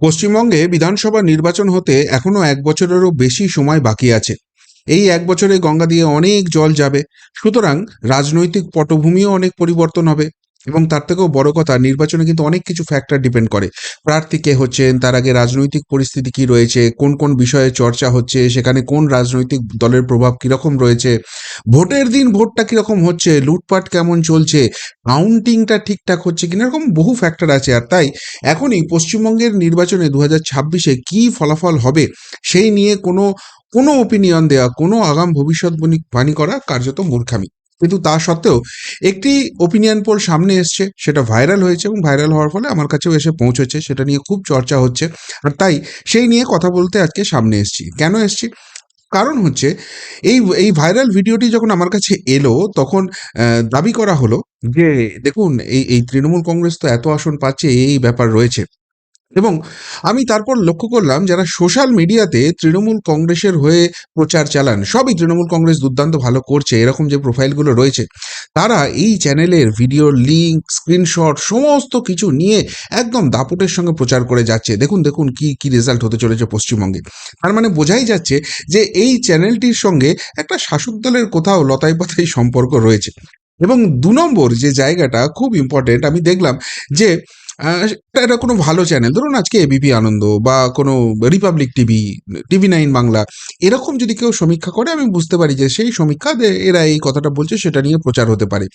পশ্চিমবঙ্গে বিধানসভা নির্বাচন হতে এখনও এক বছরেরও বেশি সময় বাকি আছে। এই এক বছরে গঙ্গা দিয়ে অনেক জল যাবে। সুতরাং রাজনৈতিক পটভূমিও অনেক পরিবর্তন হবে। এবং তার থেকেও বড় কথা, নির্বাচনে কিন্তু অনেক কিছু ফ্যাক্টর ডিপেন্ড করে। প্রার্থী কে হচ্ছেন, তার আগে রাজনৈতিক পরিস্থিতি কি রয়েছে, কোন কোন বিষয়ে চর্চা হচ্ছে, সেখানে কোন রাজনৈতিক দলের প্রভাব কীরকম রয়েছে, ভোটের দিন ভোটটা কীরকম হচ্ছে, লুটপাট কেমন চলছে কাউন্টিংটা ঠিকঠাক হচ্ছে কিনা, এরকম বহু ফ্যাক্টর আছে। আর তাই এখনই পশ্চিমবঙ্গের নির্বাচনে দু হাজার ছাব্বিশে কী ফলাফল হবে, সেই নিয়ে কোনো কোনো ওপিনিয়ন দেওয়া, কোনো আগাম ভবিষ্যৎবাণী বাণী করা কার্যত মূর্খামি। কিন্তু তা সত্ত্বেও একটি ওপিনিয়ন পোল সামনে এসছে, সেটা ভাইরাল হয়েছে এবং ভাইরাল হওয়ার ফলে আমার কাছেও এসে পৌঁছেছে, সেটা নিয়ে খুব চর্চা হচ্ছে। আর তাই সেই নিয়ে কথা বলতে আজকে সামনে এসছি। কেন এসছি? কারণ হচ্ছে এই এই ভাইরাল ভিডিওটি যখন আমার কাছে এলো, তখন দাবি করা হলো যে, দেখুন, এই এই তৃণমূল কংগ্রেস তো এত আসন পাচ্ছে এই ব্যাপার রয়েছে। এবং আমি তারপর লক্ষ্য করলাম যারা সোশ্যাল মিডিয়াতে তৃণমূল কংগ্রেসের হয়ে প্রচার চালান, সবই তৃণমূল কংগ্রেস দুর্দান্ত ভালো করছে, এরকম যে প্রোফাইলগুলো রয়েছে, তারা এই চ্যানেলের ভিডিও লিঙ্ক স্ক্রিনশট, সমস্ত কিছু নিয়ে একদম দাপটের সঙ্গে প্রচার করে যাচ্ছে। দেখুন দেখুন কি কি রেজাল্ট হতে চলেছে পশ্চিমবঙ্গে। তার মানে বোঝাই যাচ্ছে যে এই চ্যানেলটির সঙ্গে একটা শাসক দলের কোথাও লতাই পাতাই সম্পর্ক রয়েছে। এবং দু নম্বর যে জায়গাটা খুব ইম্পর্টেন্ট আমি দেখলাম যে এটা কোনো ভালো চ্যানেল ধরুন আজকে এবিপি আনন্দ বা কোনো Republic TV TV nine Bangla, এরকম যদি কেউ সমীক্ষা করে, আমি বুঝতে পারি যে সেই সমীক্ষা এরা এই কথাটা বলছে, সেটা নিয়ে প্রচার হতে পারে।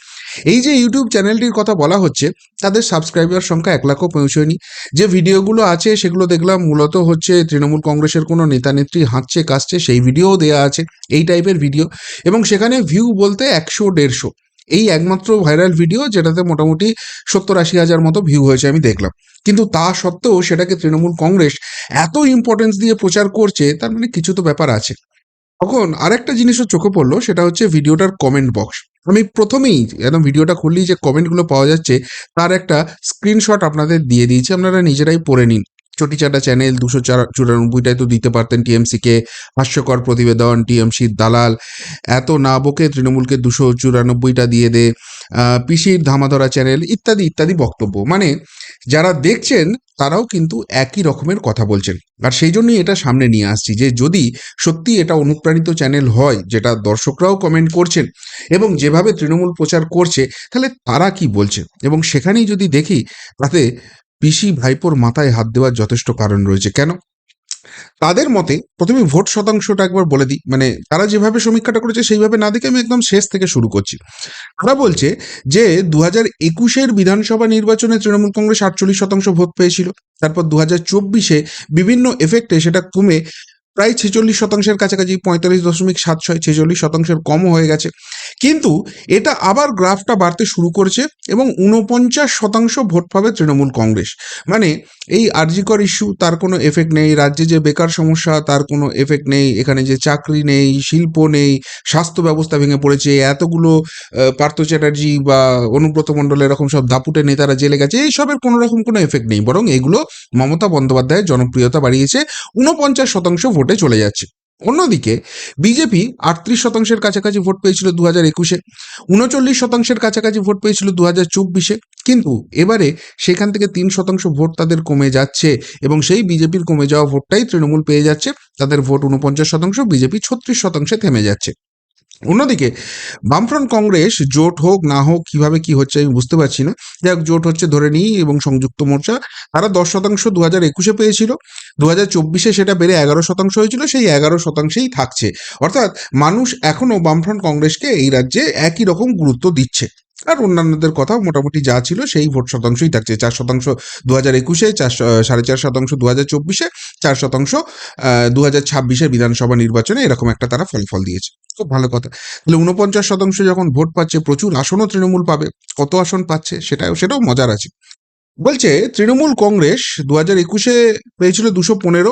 এই যে ইউটিউব চ্যানেলটির কথা বলা হচ্ছে, তাদের সাবস্ক্রাইবার সংখ্যা এক লাখও পৌঁছয়নি। যে ভিডিওগুলো আছে, সেগুলো দেখলাম, মূলত হচ্ছে তৃণমূল কংগ্রেসের কোনো নেতা নেত্রী হাঁটছে কাশছে সেই ভিডিওও দেওয়া আছে, এই টাইপের ভিডিও এবং সেখানে ভিউ বলতে একশো, দেড়শো। এই একমাত্র ভাইরাল ভিডিও যেটাতে মোটামুটি সত্তর আশি হাজার মতো ভিউ হয়েছে আমি দেখলাম। কিন্তু তা সত্ত্বেও সেটাকে তৃণমূল কংগ্রেস এত ইম্পর্টেন্স দিয়ে প্রচার করছে, তার মানে কিছু তো ব্যাপার আছে। তখন আরেকটা জিনিসও চোখে পড়ল, সেটা হচ্ছে ভিডিওটার কমেন্ট বক্স আমি প্রথমেই একদম ভিডিওটা খুললেই যে কমেন্টগুলো পাওয়া যাচ্ছে, তার একটা স্ক্রিনশট আপনাদের দিয়ে দিয়েছি, আপনারা নিজেরাই পড়ে নিন। চটিচাটা চ্যানেল দুশো চুরানব্বইটায় তো দিতে পারতেন টিএমসিকে। হাস্যকর প্রতিবেদন টিএমসির দালাল। এত না বকে তৃণমূলকে দুশো চুরানব্বইটা দিয়ে দে পিসির ধামাধরা চ্যানেল ইত্যাদি ইত্যাদি বক্তব্য। মানে যারা দেখছেন, তারাও কিন্তু একই রকমের কথা বলছেন। আর সেই জন্যই এটা সামনে নিয়ে আসছি যে যদি সত্যি এটা অনুপ্রাণিত চ্যানেল হয়, যেটা দর্শকরাও কমেন্ট করছেন এবং যেভাবে তৃণমূল প্রচার করছে, তাহলে তারা কি বলছে? এবং সেখানেই যদি দেখি, তাতে পিসি ভাইপোর মাথায় হাত দেওয়ার যথেষ্ট কারণ রয়েছে। কেন? তাদের মতে প্রথমে ভোট শতাংশটা একবার বলে দিই। মানে তারা যেভাবে সমীক্ষাটা করেছে, সেইভাবে না দেখে আমি একদম শেষ থেকে শুরু করছি। তারা বলছে যে দু হাজার একুশের বিধানসভা নির্বাচনে তৃণমূল কংগ্রেস আটচল্লিশ শতাংশ ভোট পেয়েছিল। তারপর দু হাজার চব্বিশে বিভিন্ন এফেক্টে সেটা কমে প্রায় ছেচল্লিশ শতাংশের কাছাকাছি, পঁয়তাল্লিশ দশমিক সাত ছয় ছেচল্লিশ শতাংশের কম হয়ে গেছে। কিন্তু এটা আবার গ্রাফটা বাড়তে শুরু করেছে এবং উনপঞ্চাশ শতাংশ ভোট পাবে তৃণমূল কংগ্রেস। মানে এই আরজিকর ইস্যু তার কোনো এফেক্ট নেই। রাজ্যে যে বেকার সমস্যা, তার কোনো এফেক্ট নেই। এখানে যে চাকরি নেই, শিল্প নেই, স্বাস্থ্য ব্যবস্থা ভেঙে পড়েছে, এতগুলো পার্থ চ্যাটার্জি বা অনুব্রত মণ্ডল এরকম সব দাপুটে নেতারা জেলে গেছে এইসবের কোনো রকম কোনো এফেক্ট নেই। বরং এগুলো মমতা বন্দ্যোপাধ্যায়ের জনপ্রিয়তা বাড়িয়েছে, ঊনপঞ্চাশ শতাংশ ভোটে চলে যাচ্ছে। অন্যদিকে, বিজেপি আটত্রিশ শতাংশের কাছাকাছি ভোট পেয়েছিল দু হাজার একুশে, উনচল্লিশ শতাংশের কাছাকাছি ভোট পেয়েছিল দু হাজার চব্বিশে, কিন্তু এবারে সেখান থেকে তিন শতাংশ ভোট তাদের কমে যাচ্ছে এবং সেই বিজেপির কমে যাওয়া ভোটটাই তৃণমূল পেয়ে যাচ্ছে। তাদের ভোট উনপঞ্চাশ শতাংশ, বিজেপি ছত্রিশ শতাংশে থেমে যাচ্ছে। অন্যদিকে, বামফ্রন্ট কংগ্রেস জোট হোক, না হোক, কীভাবে কি হচ্ছে আমি বুঝতে পারছি না। যাই জোট হচ্ছে ধরে নিই এবং সংযুক্ত মোর্চা। তারা দশ শতাংশ দু হাজার একুশে পেয়েছিল। দু হাজার চব্বিশে সেটা বেড়ে এগারো শতাংশ হয়েছিল। সেই এগারো শতাংশেই থাকছে। অর্থাৎ মানুষ এখনও বামফ্রন্ট কংগ্রেসকে এই রাজ্যে একই রকম গুরুত্ব দিচ্ছে। আর অন্যান্যদের কথা মোটামুটি যা ছিল সেই ভোট শতাংশই থাকছে। চার শতাংশ দু হাজার একুশে, চার সাড়ে চার শতাংশ দু হাজার চব্বিশে, চার শতাংশ দু হাজার ছাব্বিশে বিধানসভা নির্বাচনে এরকম একটা তারা ফলাফল দিয়েছে। খুব ভালো কথা। তাহলে উনপঞ্চাশ শতাংশ যখন ভোট পাচ্ছে, প্রচুর আসনও তৃণমূল পাবে। কত আসন পাচ্ছে সেটাও সেটাও মজার আছে। বলছে, তৃণমূল কংগ্রেস দু হাজার একুশে পেয়েছিল দুশো পনেরো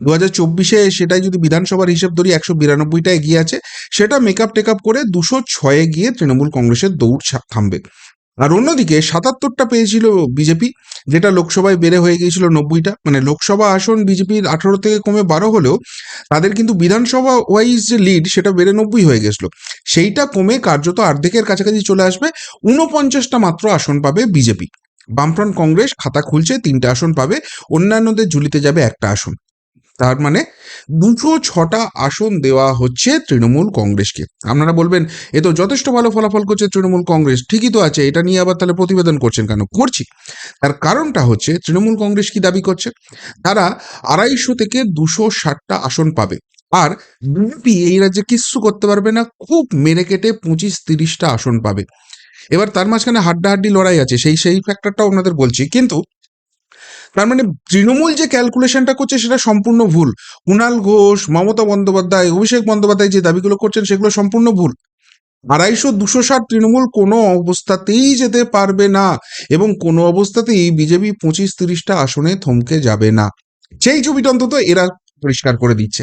দু হাজার চব্বিশে সেটাই যদি বিধানসভার হিসেব ধরি একশো বিরানব্বইটা এগিয়ে আছে, সেটা মেকআপ টেকআপ করে দুশো ছয়ে গিয়ে তৃণমূল কংগ্রেসের দৌড় থামবে। আর অন্যদিকে সাতাত্তরটা পেয়েছিল বিজেপি, যেটা লোকসভায় বেড়ে হয়ে গিয়েছিল নব্বইটা। মানে লোকসভা আসন বিজেপির আঠারো থেকে কমে বারো হলেও তাদের কিন্তু বিধানসভা ওয়াইজ যে লিড সেটা বেড়ে নব্বই হয়ে গেছিল। সেইটা কমে কার্যত অর্ধেকের কাছাকাছি চলে আসবে উনপঞ্চাশটা মাত্র আসন পাবে বিজেপি। বামফ্রন্ট কংগ্রেস খাতা খুলছে, তিনটে আসন পাবে, অন্যান্যদের ঝুলিতে যাবে একটা আসন। তার মানে দুশো ছটা আসন দেওয়া হচ্ছে তৃণমূল কংগ্রেসকে। আপনারা বলবেন, এ তো যথেষ্ট ভালো ফলাফল করছে তৃণমূল কংগ্রেস। ঠিকই তো আছে, এটা নিয়ে আবার তাহলে প্রতিবেদন করছেন কেন? করছি। তার কারণটা হচ্ছে তৃণমূল কংগ্রেস কি দাবি করছে? তারা আড়াইশো থেকে দুশো ষাটটা আসন পাবে। আর বিজেপি এই রাজ্যে কিচ্ছু করতে পারবে না, খুব মেরে কেটে পঁচিশ তিরিশটা আসন পাবে। এবার তার মাঝখানে হাড্ডাহাড্ডি লড়াই আছে, সেই সেই ফ্যাক্টরটাও আপনাদের বলছি। কিন্তু তার মানে তৃণমূল যে ক্যালকুলেশনটা করছে সেটা সম্পূর্ণ ভুল। কুণাল ঘোষ, মমতা বন্দ্যোপাধ্যায়, অভিষেক বন্দ্যোপাধ্যায় যে দাবিগুলো করছেন সেগুলো সম্পূর্ণ ভুল। আড়াইশো দুশো ষাট তৃণমূল কোনো অবস্থাতেই যেতে পারবে না এবং কোনো অবস্থাতেই বিজেপি পঁচিশ তিরিশটা আসনে থমকে যাবে না। সেই ছবিটা অন্তত এরা পরিষ্কার করে দিচ্ছে।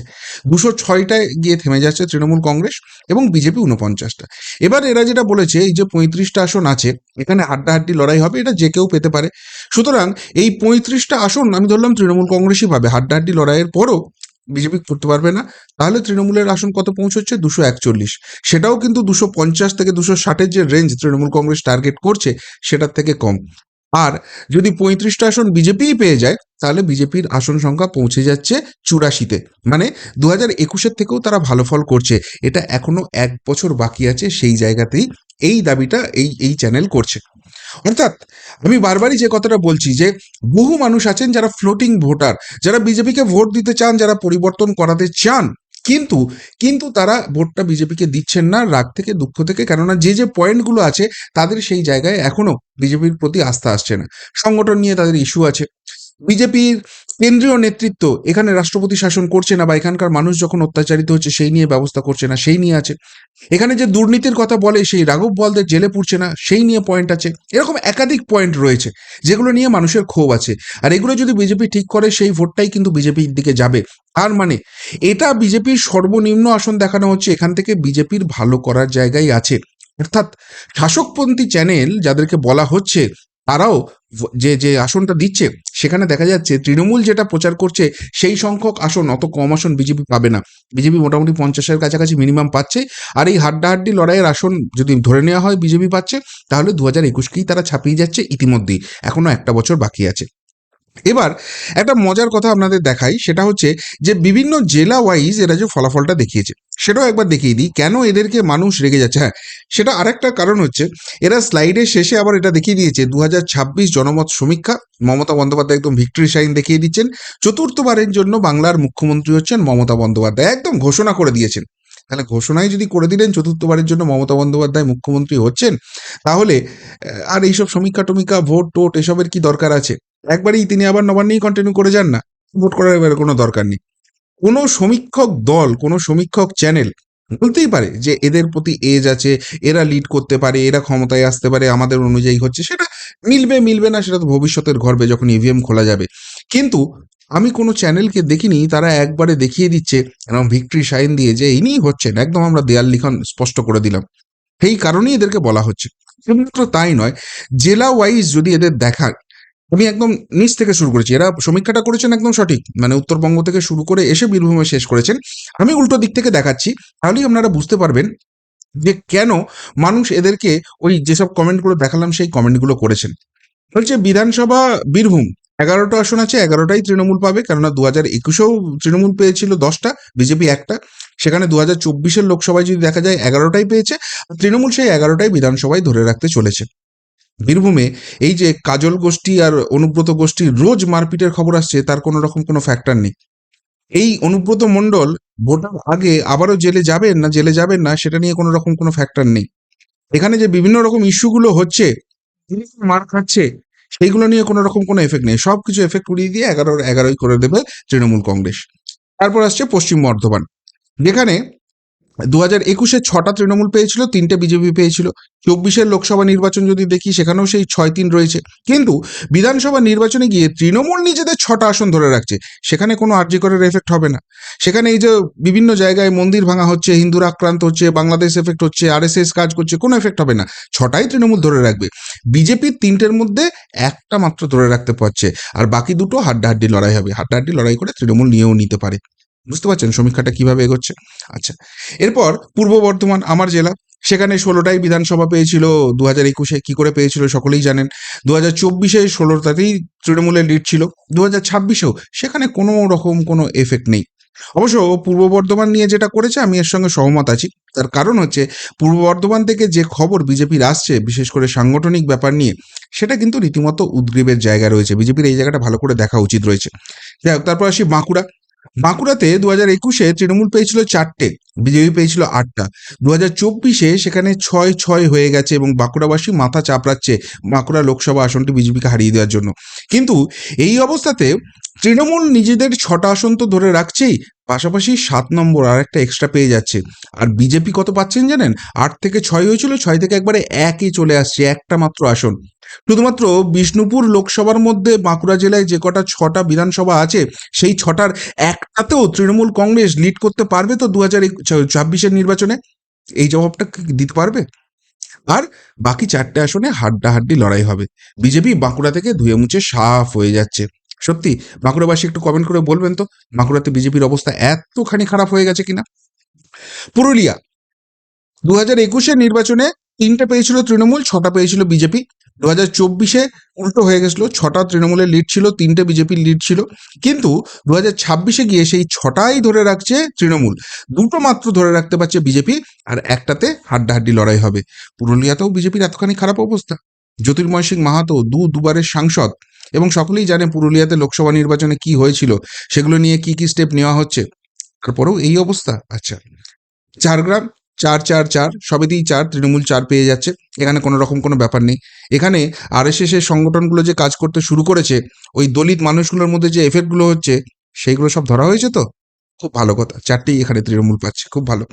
দুশো ছয়টায় গিয়ে থেমে যাচ্ছে তৃণমূল কংগ্রেস এবং বিজেপি উনপঞ্চাশটা এবার এরা যেটা বলেছে, এই যে পঁয়ত্রিশটা আসন আছে, এখানে হাড্ডাহাড্ডি লড়াই হবে, এটা যে কেউ পেতে পারে। সুতরাং এই পঁয়ত্রিশটা আসন আমি ধরলাম তৃণমূল কংগ্রেসই পাবে হাড্ডাহাড্ডি লড়াইয়ের পরও বিজেপি করতে পারবে না। তাহলে তৃণমূলের আসন কত পৌঁছচ্ছে? দুশো একচল্লিশ। সেটাও কিন্তু দুশো পঞ্চাশ থেকে দুশো ষাটের যে রেঞ্জ তৃণমূল কংগ্রেস টার্গেট করছে, সেটার থেকে কম। আর যদি পঁয়ত্রিশটা আসন বিজেপিই পেয়ে যায়, তাহলে বিজেপির আসন সংখ্যা পৌঁছে যাচ্ছে চুরাশিতে। মানে দু হাজার একুশের থেকেও তারা ভালো ফল করছে। এটা এখনও এক বছর বাকি আছে সেই জায়গাতেই এই দাবিটা, এই এই চ্যানেল করছে। অর্থাৎ আমি বারবারই যে কথাটা বলছি যে বহু মানুষ আছেন যারা ফ্লোটিং ভোটার যারা বিজেপিকে ভোট দিতে চান, যারা পরিবর্তন করাতে চান কিন্তু কিন্তু তারা ভোটটা বিজেপিকে দিচ্ছেন না, রাগ থেকে, দুঃখ থেকে, কেননা যে যে পয়েন্টগুলো আছে, তাদের সেই জায়গায় এখনও বিজেপির প্রতি আস্থা আসছে না। সংগঠন নিয়ে তাদের ইস্যু আছে। বিজেপির কেন্দ্রীয় নেতৃত্ব এখানে রাষ্ট্রপতি শাসন করছে না বা এখানকার মানুষ যখন অত্যাচারিত হচ্ছে, সেই নিয়ে ব্যবস্থা করছে না, সেই নিয়ে আছে। এখানে যে দুর্নীতির কথা বলে, সেই রাঘব বলদের জেলে পুড়ছে না, সেই নিয়ে পয়েন্ট আছে। এরকম একাধিক পয়েন্ট রয়েছে, যেগুলো নিয়ে মানুষের ক্ষোভ আছে। আর এগুলো যদি বিজেপি ঠিক করে, সেই ভোটটাই কিন্তু বিজেপির দিকে যাবে। তার মানে এটা বিজেপির সর্বনিম্ন আসন দেখানো হচ্ছে, এখান থেকে বিজেপির ভালো করার জায়গায় আছে। অর্থাৎ শাসকপন্থী চ্যানেল যাদেরকে বলা হচ্ছে, তারাও যে যে আসনটা দিচ্ছে, সেখানে দেখা যাচ্ছে তৃণমূল যেটা প্রচার করছে, সেই সংখ্যক আসন অত কম আসন বিজেপি পাবে না। বিজেপি মোটামুটি পঞ্চাশের কাছাকাছি মিনিমাম পাচ্ছে, আর এই হাড্ডাহাড্ডি লড়াইয়ের আসন যদি ধরে নেওয়া হয় বিজেপি পাচ্ছে, তাহলে দু হাজার একুশকেই তারা ছাপিয়ে যাচ্ছে ইতিমধ্যেই। এখনও একটা বছর বাকি আছে। এবার একটা মজার কথা আপনাদের দেখাই, সেটা হচ্ছে যে বিভিন্ন জেলা ওয়াইজ এরা যে ফলাফলটা দেখিয়েছে, সেটাও একবার দেখিয়ে দিই, কেন এদেরকে মানুষ রেগে যাচ্ছে? হ্যাঁ সেটা আরেকটা কারণ হচ্ছে, এরা স্লাইডের শেষে আবার এটা দেখিয়ে দিয়েছে দু হাজার ছাব্বিশ জনমত সমীক্ষা, মমতা বন্দ্যোপাধ্যায় একদম ভিক্টরি সাইন দেখিয়ে দিচ্ছেন, চতুর্থবারের জন্য বাংলার মুখ্যমন্ত্রী হচ্ছেন মমতা বন্দ্যোপাধ্যায়, একদম ঘোষণা করে দিয়েছেন। তাহলে ঘোষণাই যদি করে দিলেন, চতুর্থবারের জন্য মমতা বন্দ্যোপাধ্যায় মুখ্যমন্ত্রী হচ্ছেন, তাহলে আর এইসব সমীক্ষা টমিকা ভোট টোট এসবের কি দরকার আছে? একবারই তিনি আবার নবান্নেই কন্টিনিউ করে যান না। ভোট করার এবার কোনো দরকার নেই। কোনো সমীক্ষক দল, কোনো সমীক্ষক চ্যানেল বলতেই পারে যে এদের প্রতি এজ আছে, এরা লিড করতে পারে, এরা ক্ষমতায় আসতে পারে, আমাদের অনুযায়ী হচ্ছে, সেটা মিলবে মিলবে না, সেটা তো ভবিষ্যতের গর্বে যখন ইভিএম খোলা যাবে। কিন্তু আমি কোনো চ্যানেলকে দেখিনি, তারা একবারে দেখিয়ে দিচ্ছে, এরকম ভিক্টরি সাইন দিয়ে যে ইনিই হচ্ছেন, একদম আমরা দেয়াল লিখন স্পষ্ট করে দিলাম। সেই কারণেই এদেরকে বলা হচ্ছে। শুধুমাত্র তাই নয় জেলা ওয়াইজ যদি এদের দেখার আমি একদম নিচ থেকে শুরু করেছি। এরা সমীক্ষাটা করেছেন একদম সঠিক। মানে উত্তরবঙ্গ থেকে শুরু করে এসে বীরভূমে শেষ করেছেন। আমি উল্টো দিক থেকে দেখাচ্ছি। তাহলেই আপনারা বুঝতে পারবেন যে কেন মানুষ এদেরকে ওই যেসব কমেন্টগুলো দেখালাম, সেই কমেন্টগুলো করেছেন। বলছে, বিধানসভা বীরভূম, এগারোটা আসন আছে, এগারোটাই তৃণমূল পাবে। কেননা দু হাজার একুশেও তৃণমূল পেয়েছিল দশটা, বিজেপি একটা। সেখানে দু হাজার চব্বিশের লোকসভায় যদি দেখা যায়, এগারোটাই পেয়েছে। তৃণমূল সেই এগারোটাই বিধানসভায় ধরে রাখতে চলেছে। বীরভূমে এই যে কাজল গোষ্ঠী আর অনুব্রত গোষ্ঠী রোজ মারপিটের খবর আসছে, তার কোনো রকম কোনো ফ্যাক্টর নেই। এই অনুব্রত মণ্ডল ভোটার আগে আবারও জেলে যাবেন না, জেলে যাবেন না, সেটা নিয়ে কোনো রকম কোনো ফ্যাক্টর নেই। এখানে যে বিভিন্ন রকম ইস্যুগুলো হচ্ছে মার খাচ্ছে, সেইগুলো নিয়ে কোনো রকম কোনো এফেক্ট নেই। সব কিছু এফেক্ট উড়িয়ে দিয়ে এগারো এগারোই করে দেবে তৃণমূল কংগ্রেস। তারপর আসছে পশ্চিম বর্ধমান। যেখানে দু হাজার একুশে ছটা তৃণমূল পেয়েছিল, তিনটে বিজেপি পেয়েছিল। চব্বিশের লোকসভা নির্বাচন যদি দেখি, সেখানেও সেই ছয় তিন রয়েছে। কিন্তু বিধানসভা নির্বাচনে গিয়ে তৃণমূল নিজেদের ছটা আসন ধরে রাখছে, সেখানে কোনো আর্যিকরের এফেক্ট হবে না। সেখানে এই যে বিভিন্ন জায়গায় মন্দির ভাঙা হচ্ছে, হিন্দুরা আক্রান্ত হচ্ছে, বাংলাদেশ এফেক্ট হচ্ছে আরএসএস কাজ করছে, কোনো এফেক্ট হবে না। ছটাই তৃণমূল ধরে রাখবে। বিজেপির তিনটের মধ্যে একটা মাত্র ধরে রাখতে পারছে, আর বাকি দুটো হাড্ডাহাড্ডি লড়াই হবে। হাড্ডাহাড্ডি লড়াই করে তৃণমূল নিয়েও নিতে পারে। বুঝতে পারছেন সমীক্ষাটা কীভাবে এগোচ্ছে? আচ্ছা এরপর পূর্ব বর্ধমান আমার জেলা, সেখানে ষোলোটাই বিধানসভা পেয়েছিল দু হাজার একুশে কী করে পেয়েছিল সকলেই জানেন। দু হাজার চব্বিশে ষোলোটাতেই তৃণমূলের লিড ছিল দু হাজার ছাব্বিশেও সেখানে কোনো রকম কোনো এফেক্ট নেই। অবশ্য পূর্ব বর্ধমান নিয়ে যেটা করেছে, আমি এর সঙ্গে সহমত আছি। তার কারণ হচ্ছে, পূর্ব বর্ধমান থেকে যে খবর বিজেপির আসছে, বিশেষ করে সাংগঠনিক ব্যাপার নিয়ে, সেটা কিন্তু রীতিমতো উদ্গ্রীবের জায়গা রয়েছে। বিজেপির এই জায়গাটা ভালো করে দেখা উচিত রয়েছে। যাই হোক, তারপর আসি বাঁকুড়া। বাঁকুড়াতে দু হাজার একুশে তৃণমূল পেয়েছিল চারটে, বিজেপি পেয়েছিল আটটা। দু হাজার চব্বিশে সেখানে ছয় ছয় হয়ে গেছে এবং বাঁকুড়াবাসী মাথা চাপড়াচ্ছে বাঁকুড়া লোকসভা আসনটি বিজেপিকে হারিয়ে দেওয়ার জন্য। কিন্তু এই অবস্থাতে তৃণমূল নিজেদের ছটা আসন তো ধরে রাখছেই পাশাপাশি সাত নম্বর আর একটা এক্সট্রা পেয়ে যাচ্ছে। আর বিজেপি কত পাচ্ছেন জানেন? আট থেকে ছয় হয়েছিল, ছয় থেকে একবারে একই চলে আসছে, একটা মাত্র আসন। শুধুমাত্র বিষ্ণুপুর লোকসভার মধ্যে বাঁকুড়া জেলায় যে কটা ছটা বিধানসভা আছে, সেই ছটার একটাতেও তৃণমূল কংগ্রেস লিড করতে পারবে তো দু হাজার ছাব্বিশের নির্বাচনে? এই জবাবটা দিতে পারবে? আর বাকি চারটে আসনে হাড্ডাহাড্ডি লড়াই হবে। বিজেপি বাঁকুড়া থেকে ধুয়ে মুছে সাফ হয়ে যাচ্ছে। সত্যি বাঁকুড়াবাসী একটু কমেন্ট করে বলবেন তো? বাঁকুড়াতে বিজেপির অবস্থা এতখানি খারাপ হয়ে গেছে কিনা? পুরুলিয়া দু হাজার একুশের নির্বাচনে তিনটে পেয়েছিল তৃণমূল, ছটা পেয়েছিল বিজেপি। দু হাজার চব্বিশে উল্টো হয়ে গেছিল, ছটা তৃণমূলের লিড ছিল, তিনটে বিজেপির লিড ছিল। কিন্তু দু হাজার ছাব্বিশে গিয়ে সেই ছটাই ধরে রাখছে তৃণমূল। দুটো মাত্র ধরে রাখতে পারছে বিজেপি, আর একটাতে হাড্ডাহাড্ডি লড়াই হবে। পুরুলিয়াতেও বিজেপির এতখানি খারাপ অবস্থা। জ্যোতির্ময় সিং মাহাতো দু দুবারের সাংসদ। এবং সকলেই জানে পুরুলিয়াতে লোকসভা নির্বাচনে কি হয়েছিল, সেগুলো নিয়ে কি কি স্টেপ নেওয়া হচ্ছে। তারপরেও এই অবস্থা। আচ্ছা ঝাড়গ্রাম চার চার চার, সবেতেই চার, তৃণমূল চার পেয়ে যাচ্ছে, এখানে কোনো রকম কোনো ব্যাপার নেই। এখানে আরএসএস এর সংগঠনগুলো যে কাজ করতে শুরু করেছে, ওই দলিত মানুষগুলোর মধ্যে যে এফেক্টগুলো হচ্ছে, সেইগুলো সব ধরা হয়েছে তো? খুব ভালো কথা, চারটেই এখানে তৃণমূল পাচ্ছে, খুব ভালো।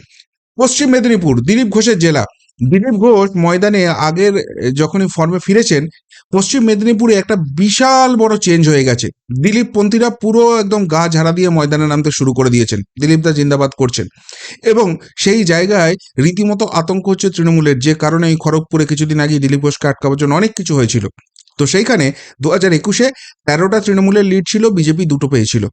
পশ্চিম মেদিনীপুর, দিলীপ ঘোষের জেলা দিলীপ ঘোষ ময়দানে আগের, যখনই ফর্মে ফিরেছেন, পশ্চিম মেদিনীপুরে একটা বিশাল বড় চেঞ্জ হয়ে গেছে। দিলীপ পন্থীরা পুরো একদম গা ঝাড়া দিয়ে ময়দানে নামতে শুরু করে দিয়েছেন। দিলীপ দা জিন্দাবাদ করছেন। এবং সেই জায়গায় রীতিমতো আতঙ্ক হচ্ছে তৃণমূলের, যে কারণে এই খড়গপুরে কিছুদিন আগে দিলীপ ঘোষকে আটকাবার জন্য অনেক কিছু হয়েছিল। তো সেইখানে দু হাজার একুশে তেরোটা তৃণমূলের লিড ছিল, বিজেপি দুটো পেয়েছিল।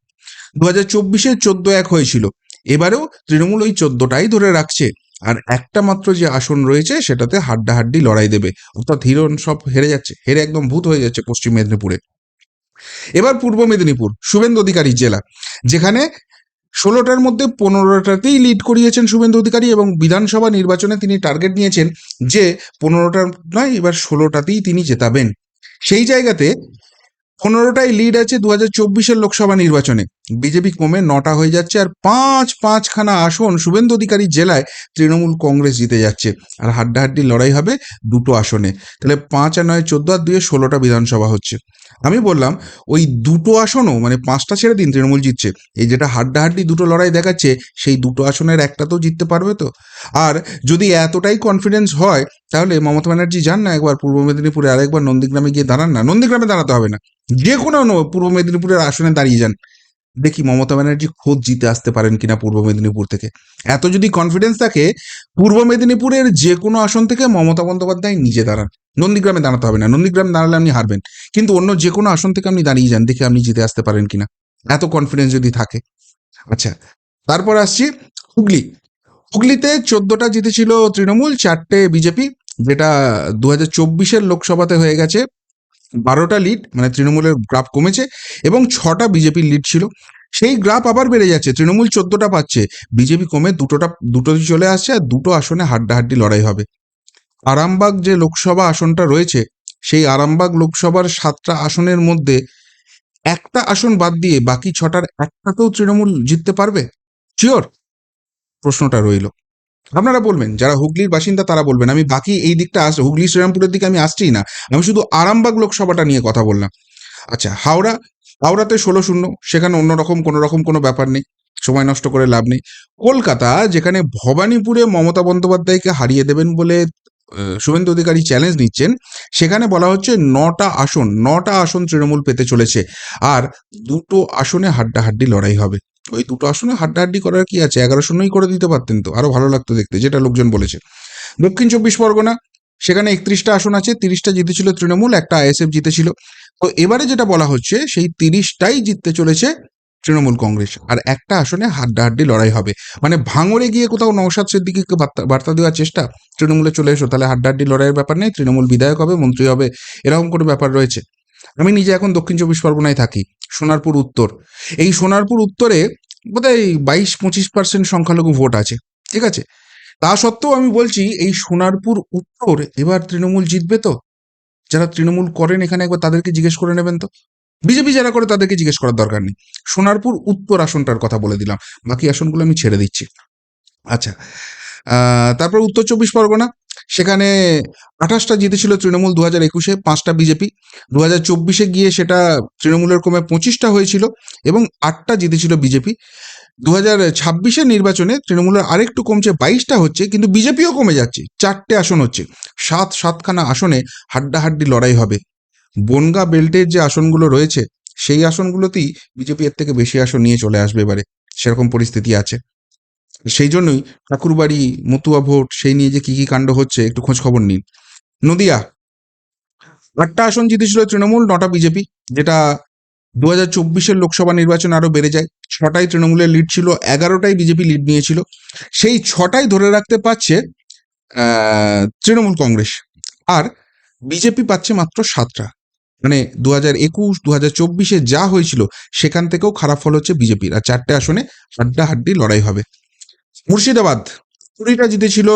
দু হাজার চব্বিশে চোদ্দ এক হয়েছিল। এবারেও তৃণমূল ওই চোদ্দটাই ধরে রাখছে। আর একটা মাত্র যে আসন রয়েছে, সেটাতে হাড্ডাহাড্ডি লড়াই দেবে। অর্থাৎ হিরণ সব হেরে যাচ্ছে, হেরে একদম ভূত হয়ে যাচ্ছে পশ্চিম মেদিনীপুরে। এবার পূর্ব মেদিনীপুর, শুভেন্দু অধিকারী জেলা, যেখানে ষোলোটার মধ্যে পনেরোটাতেই লিড করিয়েছেন শুভেন্দু অধিকারী এবং বিধানসভা নির্বাচনে তিনি টার্গেট নিয়েছেন যে পনেরোটার নয়, এবার ষোলোটাতেই তিনি জেতাবেন। সেই জায়গাতে পনেরোটাই লিড আছে দু হাজার চব্বিশের লোকসভা নির্বাচনে। বিজেপি কমে নটা হয়ে যাচ্ছে আর পাঁচ, পাঁচখানা আসন শুভেন্দু অধিকারী জেলায় তৃণমূল কংগ্রেস জিতে যাচ্ছে। আর হাড্ডাহাড্ডি লড়াই হবে দুটো আসনে। তাহলে পাঁচ আর নয় চোদ্দ আর দুয়ে ষোলোটা বিধানসভা হচ্ছে। আমি বললাম, ওই দুটো আসনও মানে পাঁচটা ছেড়ে দিন তৃণমূল জিতছে। এই যেটা হাড্ডাহাড্ডি দুটো লড়াই দেখাচ্ছে, সেই দুটো আসনের একটাতেও জিততে পারবে তো? আর যদি এতটাই কনফিডেন্স হয় তাহলে মমতা ব্যানার্জি যান না একবার পূর্ব মেদিনীপুরে আরেকবার নন্দীগ্রামে গিয়ে দাঁড়ান না। নন্দীগ্রামে দাঁড়াতে হবে না। যে কোনো পূর্ব মেদিনীপুরের আসনে দাঁড়িয়ে যান। দেখি মমতা ব্যানার্জি খোঁজ জিতে আসতে পারেন কিনা পূর্ব মেদিনীপুর থেকে। এত যদি কনফিডেন্স থাকে, পূর্ব মেদিনীপুরের যে কোনো আসন থেকে মমতা বন্দ্যোপাধ্যায় নিজে দাঁড়ান। নন্দীগ্রামে দাঁড়াতে হবে না। নন্দীগ্রামে দাঁড়ালে আপনি হারবেন। কিন্তু অন্য যে কোনো আসন থেকে আপনি দাঁড়িয়ে যান, দেখি আপনি জিতে আসতে পারেন কিনা। এত কনফিডেন্স যদি থাকে। আচ্ছা তারপর আসছি হুগলি। হুগলিতে চোদ্দটা জিতেছিল তৃণমূল, চারটে বিজেপি। যেটা দু হাজার চব্বিশের লোকসভাতে হয়ে গেছে, বারোটা লিড মানে তৃণমূলের গ্রাফ কমেছে এবং ছটা বিজেপির লিড ছিল। সেই গ্রাফ আবার বেড়ে যাচ্ছে, তৃণমূল চোদ্দটা পাচ্ছে বিজেপি কমে দুটোটা, দুটো চলে আসছে আর দুটো আসনে হাড্ডাহাড্ডি লড়াই হবে। আরামবাগ যে লোকসভা আসনটা রয়েছে, সেই আরামবাগ লোকসভার সাতটা আসনের মধ্যে একটা আসন বাদ দিয়ে বাকি ছটার একটাতেও তৃণমূল জিততে পারবে? শিওর প্রশ্নটা রইল। আপনারা বলবেন, যারা হুগলির বাসিন্দা তারা বলবেন, আমি বাকি এই দিকটা আস, হুগলি শ্রীরামপুরের দিকে আমি আসছি না, আমি শুধু আরামবাগ লোকসভাটা নিয়ে কথা বললাম। আচ্ছা হাওড়া, হাওড়াতে ষোলো শূন্য, সেখানে অন্যরকম কোনো রকম কোনো ব্যাপার নেই, সময় নষ্ট করে লাভ নেই। কলকাতা, যেখানে ভবানীপুরে মমতা বন্দ্যোপাধ্যায়কে হারিয়ে দেবেন বলে শুভেন্দু অধিকারী চ্যালেঞ্জ নিচ্ছেন, সেখানে বলা হচ্ছে নটা আসন নটা আসন তৃণমূল পেতে চলেছে, আর দুটো আসনে হাড্ডাহাড্ডি লড়াই হবে। ওই দুটো আসনে হাড্ডাহাড্ডি করার কি আছে? এগারো শূন্যই করে দিতে পারতেন তো। আরও ভালো লাগতো দেখতে, যেটা লোকজন বলেছে। দক্ষিণ চব্বিশ পরগনা, সেখানে একত্রিশটা আসন আছে, তিরিশটা জিতেছিল তৃণমূল, একটা আইএসএফ জিতেছিল। তো এবারে যেটা বলা হচ্ছে, সেই তিরিশটাই জিততে চলেছে তৃণমূল কংগ্রেস। আর একটা আসনে হাড্ডাহাড্ডি লড়াই হবে। মানে ভাঙড়ে গিয়ে কোথাও নৌসাদ সিদ্দিকিকে বার্তা- বার্তা দেওয়ার চেষ্টা, তৃণমূলে চলে এসো। তাহলে হাড্ডাহাড্ডি লড়াইয়ের ব্যাপার নেই, তৃণমূল বিধায়ক হবে, মন্ত্রী হবে, এরকম কোনো ব্যাপার রয়েছে। আমি নিজে এখন দক্ষিণ চব্বিশ পরগনায় থাকি, সোনারপুর উত্তর। এই সোনারপুর উত্তরে বোধহয় বাইশ পঁচিশ পার্সেন্ট সংখ্যালঘু ভোট আছে, ঠিক আছে? তা সত্ত্বেও আমি বলছি, এই সোনারপুর উত্তর এবার তৃণমূল জিতবে তো? যারা তৃণমূল করেন এখানে একবার তাদেরকে জিজ্ঞেস করে নেবেন তো? বিজেপি যারা করে তাদেরকে জিজ্ঞেস করার দরকার নেই। সোনারপুর উত্তর আসনটার কথা বলে দিলাম, বাকি আসনগুলো আমি ছেড়ে দিচ্ছি। আচ্ছা তারপর উত্তর চব্বিশ পরগনা সেখানে আঠাশটা জিতেছিল তৃণমূল দু হাজার একুশে, পাঁচটা বিজেপি। দু হাজার চব্বিশে গিয়ে সেটা তৃণমূলের কমে পঁচিশটা হয়েছিল এবং আটটা জিতেছিল বিজেপি। দু হাজার ছাব্বিশের নির্বাচনে তৃণমূলের আরেকটু কমছে, বাইশটা হচ্ছে, কিন্তু বিজেপিও কমে যাচ্ছে, চারটে আসন হচ্ছে। সাত, সাতখানা আসনে হাড্ডাহাড্ডি লড়াই হবে। বনগা বেল্টের যে আসনগুলো রয়েছে, সেই আসনগুলোতেই বিজেপি এর থেকে বেশি আসন নিয়ে চলে আসবে এবারে। সেরকম পরিস্থিতি আছে। সেই জন্যই ঠাকুরবাড়ি, মতুয়া ভোট, সেই নিয়ে যে কি কি কাণ্ড হচ্ছে, একটু খোঁজ খবর নিন। নদিয়া, আটটা আসন জিতেছিল তৃণমূল, নটা বিজেপি, যেটা দু হাজার চব্বিশের লোকসভা নির্বাচন আরও বেড়ে যায়। ছটাই তৃণমূলের লিড ছিল, এগারোটাই বিজেপি লিড নিয়েছিল। সেই ছটাই ধরে রাখতে পারছে তৃণমূল কংগ্রেস। আর বিজেপি পাচ্ছে মাত্র সাতটা। মানে দু হাজার একুশ দু হাজার চব্বিশে যা হয়েছিল, সেখান থেকেও খারাপ ফল হচ্ছে বিজেপির। আর চারটে আসনে হাড্ডাহাড্ডি লড়াই হবে। মুর্শিদাবাদ। কুড়িটা জিতেছিল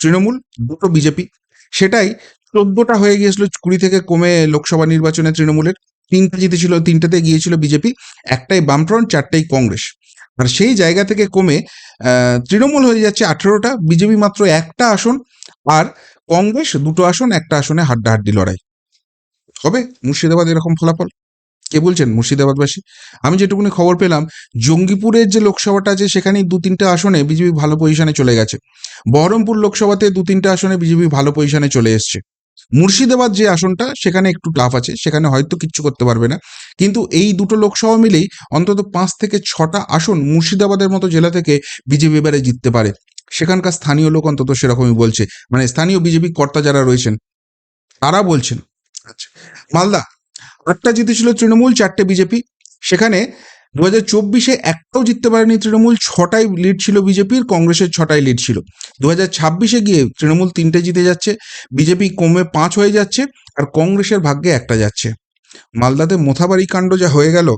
তৃণমূল, দুটো বিজেপি। সেটাই চোদ্দটা হয়ে গিয়েছিল, কুড়ি থেকে কমে লোকসভা নির্বাচনে তৃণমূলের। তিনটে জিতেছিল, তিনটাতে গিয়েছিল বিজেপি, একটাই বামফ্রন্ট, চারটাই কংগ্রেস। আর সেই জায়গা থেকে কমে তৃণমূল হয়ে যাচ্ছে আঠেরোটা, বিজেপি মাত্র একটা আসন, আর কংগ্রেস দুটো আসন, একটা আসনে হাড্ডাহাড্ডি লড়াই। হবে মুর্শিদাবাদ এরকম ফলাফল। কে বলছেন? মুর্শিদাবাদবাসী। আমি যেটুকুনি খবর পেলাম, জঙ্গিপুরের যে লোকসভাটা আছে সেখানে দু তিনটা আসনে বিজেপি ভালো পজিশনে চলে গেছে। বহরমপুর লোকসভাতে দু তিনটা আসনে বিজেপি ভালো পজিশনে চলে এসছে। মুর্শিদাবাদ যে আসনটা, সেখানে একটু টাফ আছে, সেখানে হয়তো কিচ্ছু করতে পারবে না। কিন্তু এই দুটো লোকসভা মিলেই অন্তত পাঁচ থেকে ছটা আসন মুর্শিদাবাদের মতো জেলা থেকে বিজেপি এবারে জিততে পারে। সেখানকার স্থানীয় লোক অন্তত সেরকমই বলছে। মানে স্থানীয় বিজেপি কর্তা যারা রয়েছেন, তারা বলছেন। আচ্ছা মালদা আটটা জিতেছিল তৃণমূল, চারটে বিজেপি। সেখানে দু হাজার চব্বিশে একটাও জিততে পারেনি তৃণমূল, ছটাই লিড ছিল বিজেপির, কংগ্রেসের ছটাই লিড ছিল। দু হাজার ছাব্বিশে গিয়ে তৃণমূল তিনটে জিতে যাচ্ছে, বিজেপি কমে পাঁচ হয়ে যাচ্ছে, আর কংগ্রেসের ভাগ্যে একটা যাচ্ছে। মালদাতে মোথাবাড়ি কাণ্ড যা হয়ে গেল,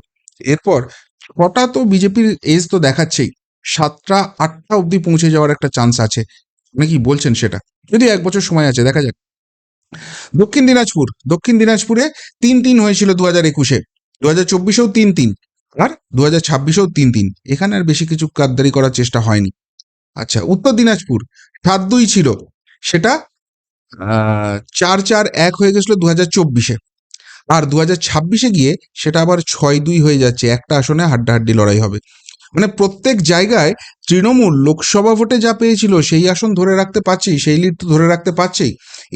এরপর ছটা তো বিজেপির এজ তো দেখাচ্ছেই, সাতটা আটটা অবধি পৌঁছে যাওয়ার একটা চান্স আছে। আপনি কি বলছেন সেটা? যদি এক বছর সময় আছে, দেখা যাক। দক্ষিণ দিনাজপুর, দক্ষিণ দিনাজপুরে তিন তিন হয়েছিল দু হাজার একুশে দু হাজার চব্বিশেও তিন তিন, আর দু হাজার ছাব্বিশেও তিন তিন। এখানে আর বেশি কিছু কাদদারি করার চেষ্টা হয়নি। আচ্ছা উত্তর দিনাজপুর, সাত দুই ছিল। সেটা চার চার এক হয়ে গেছিল দু হাজার চব্বিশে। আর দু হাজার ছাব্বিশে গিয়ে সেটা আবার ছয় দুই হয়ে যাচ্ছে। একটা আসনে হাড্ডাহাড্ডি লড়াই হবে। মানে প্রত্যেক জায়গায় তৃণমূল লোকসভা ভোটে যা পেয়েছিল, সেই আসন ধরে রাখতে পারছেই, সেই লিড তো ধরে রাখতে পারছেই।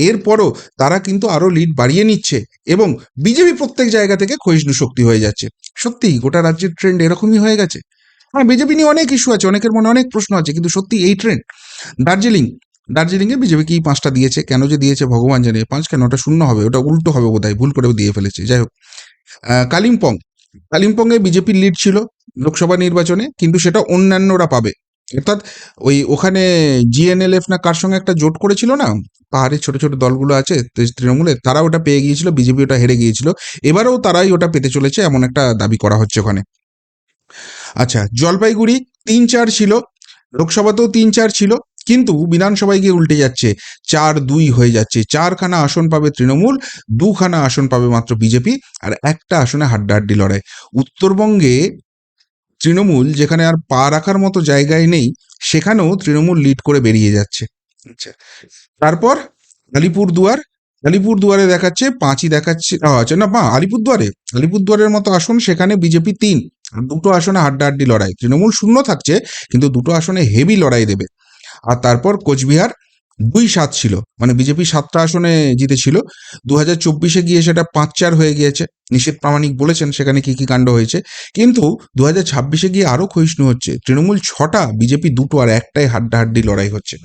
এরপরও তারা কিন্তু আরও লিড বাড়িয়ে নিচ্ছে এবং বিজেপি প্রত্যেক জায়গা থেকে ক্ষয়িষ্ণু শক্তি হয়ে যাচ্ছে। সত্যি গোটা রাজ্যের ট্রেন্ড এরকমই হয়ে গেছে। হ্যাঁ বিজেপি নিয়ে অনেক ইস্যু আছে, অনেকের মনে অনেক প্রশ্ন আছে, কিন্তু সত্যি এই ট্রেন্ড দার্জিলিং, দার্জিলিংয়ে বিজেপি কি পাঁচটা দিয়েছে, কেন যে দিয়েছে ভগবান জানে, পাঁচ কেন? ওটা শূন্য হবে, ওটা উল্টো হবে বোধহয়, ভুল করে দিয়ে ফেলেছে। যাই হোক কালিম্পং, কালিম্পংয়ে বিজেপির লিড ছিল লোকসভা নির্বাচনে, কিন্তু সেটা অন্যান্যরা পাবে। অর্থাৎ ওই ওখানে জিএনএলএফ না কার সঙ্গে একটা জোট করেছিল না পাহাড়ের ছোট ছোট দলগুলো আছে তৃ- তৃণমূলের তারা ওটা পেয়ে গিয়েছিল, বিজেপি ওটা হেরে গিয়েছিল। এবারেও তারাই ওটা পেতে চলেছে, এমন একটা দাবি করা হচ্ছে ওখানে। আচ্ছা জলপাইগুড়ি তিন চার ছিল, লোকসভাতেও তিন চার ছিল, কিন্তু বিধানসভায় গিয়ে উল্টে যাচ্ছে, চার দুই হয়ে যাচ্ছে। চারখানা আসন পাবে তৃণমূল, দুখানা আসন পাবে মাত্র বিজেপি, আর একটা আসনে হাড্ডাহাড্ডি লড়াই। উত্তরবঙ্গে তৃণমূল যেখানে আর পা রাখার মতো জায়গায় নেই সেখানেও তৃণমূল লিড করে বেরিয়ে যাচ্ছে। আচ্ছা। তারপর আলিপুর দুয়ার আলিপুর দুয়ারে দেখাচ্ছে পাঁচই দেখাচ্ছে আচ্ছা না পা আলিপুর দুয়ারে আলিপুর দুয়ারের মতো আসন সেখানে বিজেপি তিন আর দুটো আসনে হাড্ডাহাড্ডি লড়াই। তৃণমূল শূন্য থাকছে কিন্তু দুটো আসনে হেভি লড়াই দেবে। আর তারপর কোচবিহার দুই সাত ছিল। মানে বিজেপি সাতটা আসনে জিতেছিল। দু হাজার চব্বিশে গিয়ে সেটা পাঁচ চার হয়ে গিয়েছে। নিশীত প্রামাণিক বলেছেন সেখানে কি কি কাণ্ড হয়েছে। কিন্তু দু হাজার ছাব্বিশে গিয়ে আরও ক্ষয়িষ্ণু হচ্ছে। তৃণমূল ছটা, বিজেপি দুটো আর একটাই হাড্ডাহাড্ডি লড়াই হচ্ছে।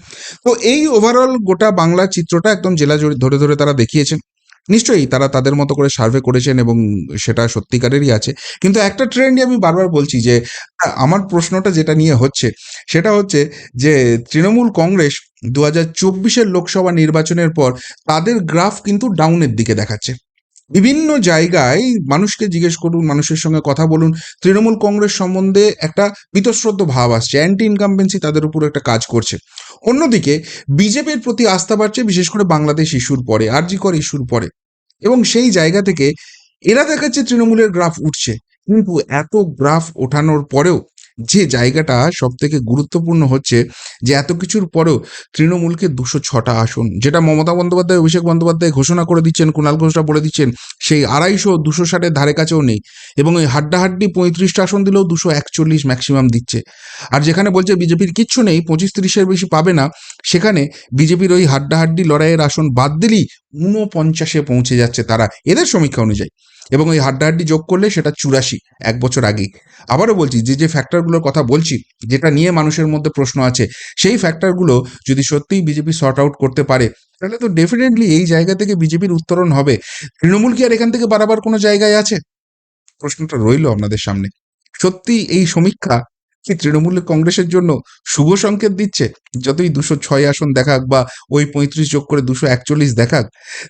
তো এই ওভারঅল গোটা বাংলা চিত্রটা একদম জেলা ধরে ধরে তারা দেখিয়েছেন। নিশ্চয়ই তারা তাদের মতো করে সার্ভে করেছেন এবং সেটা সত্যিকারেরই আছে। কিন্তু একটা ট্রেন্ডই আমি বারবার বলছি যে, আমার প্রশ্নটা যেটা নিয়ে হচ্ছে, সেটা হচ্ছে যে, তৃণমূল কংগ্রেস দু হাজার চব্বিশের লোকসভা নির্বাচনের পর তাদের গ্রাফ কিন্তু ডাউনের দিকে দেখাচ্ছে। বিভিন্ন জায়গায় মানুষকে জিজ্ঞেস করুন, মানুষের সঙ্গে কথা বলুন, তৃণমূল কংগ্রেস সম্বন্ধে একটা বীতশ্রদ্ধ ভাব আসছে। অ্যান্টি ইনকামবেন্সি তাদের উপর একটা কাজ করছে। অন্যদিকে বিজেপির প্রতি আস্থা বাড়ছে, বিশেষ করে বাংলাদেশ ইস্যুর পরে, আরজিকর ইস্যুর পরে। এবং সেই জায়গা থেকে এরা দেখাচ্ছে তৃণমূলের গ্রাফ উঠছে। কিন্তু এত গ্রাফ ওঠানোর পরেও যে জায়গাটা সব থেকে গুরুত্বপূর্ণ হচ্ছে যে এত কিছুর পরেও তৃণমূলকে দুশো ছটা আসন, যেটা মমতা বন্দ্যোপাধ্যায়, অভিষেক বন্দ্যোপাধ্যায় ঘোষণা করে দিচ্ছেন, কুণাল ঘোষরা বলে দিচ্ছেন, সেই আড়াইশো, দুশো ষাটের ধারে কাছেও নেই। এবং ওই হাড্ডাহাড্ডি পঁয়ত্রিশটা আসন দিলেও দুশো একচল্লিশ ম্যাক্সিমাম দিচ্ছে। আর যেখানে বলছে বিজেপির কিচ্ছু নেই, পঁচিশ তিরিশের বেশি পাবে না, সেখানে বিজেপির ওই হাড্ডাহাড্ডি লড়াইয়ের আসন বাদ দিলেই ঊনপঞ্চাশে পৌঁছে যাচ্ছে তারা। এদের সমীক্ষা অনুযায়ী। এবং ওই হাড্ডাহাড্ডি যোগ করলে সেটা চুরাশি, এক বছর আগেই। আবারও বলছি, যে যে ফ্যাক্টরগুলোর কথা বলছি, যেটা নিয়ে মানুষের মধ্যে প্রশ্ন আছে, সেই ফ্যাক্টরগুলো যদি সত্যিই বিজেপি শর্ট আউট করতে পারে, তাহলে তো ডেফিনেটলি এই জায়গা থেকে বিজেপির উত্তরণ হবে। তৃণমূল কি আর এখান থেকে বাড়াবার কোনো জায়গায় আছে? প্রশ্নটা রইল আপনাদের সামনে। সত্যি এই সমীক্ষা কি তৃণমূল কংগ্রেসের জন্য শুভ সংকেত দিচ্ছে? যতই দুশো ছয় আসন দেখাক বা ওই পঁয়ত্রিশ যোগ করে দুশো একচল্লিশ দেখাক,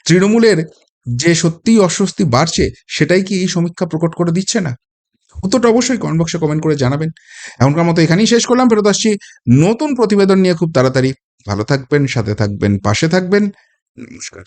তৃণমূলের যে সত্যিই অস্বস্তি বাড়ছে, সেটাই কি এই সমীক্ষা প্রকট করে দিচ্ছে না? উত্তরটা অবশ্যই কমেন্ট বক্সে কমেন্ট করে জানাবেন। এখনকার মতো এখানেই শেষ করলাম, ফেরত আসছি নতুন প্রতিবেদন নিয়ে খুব তাড়াতাড়ি। ভালো থাকবেন, সাথে থাকবেন, পাশে থাকবেন। নমস্কার।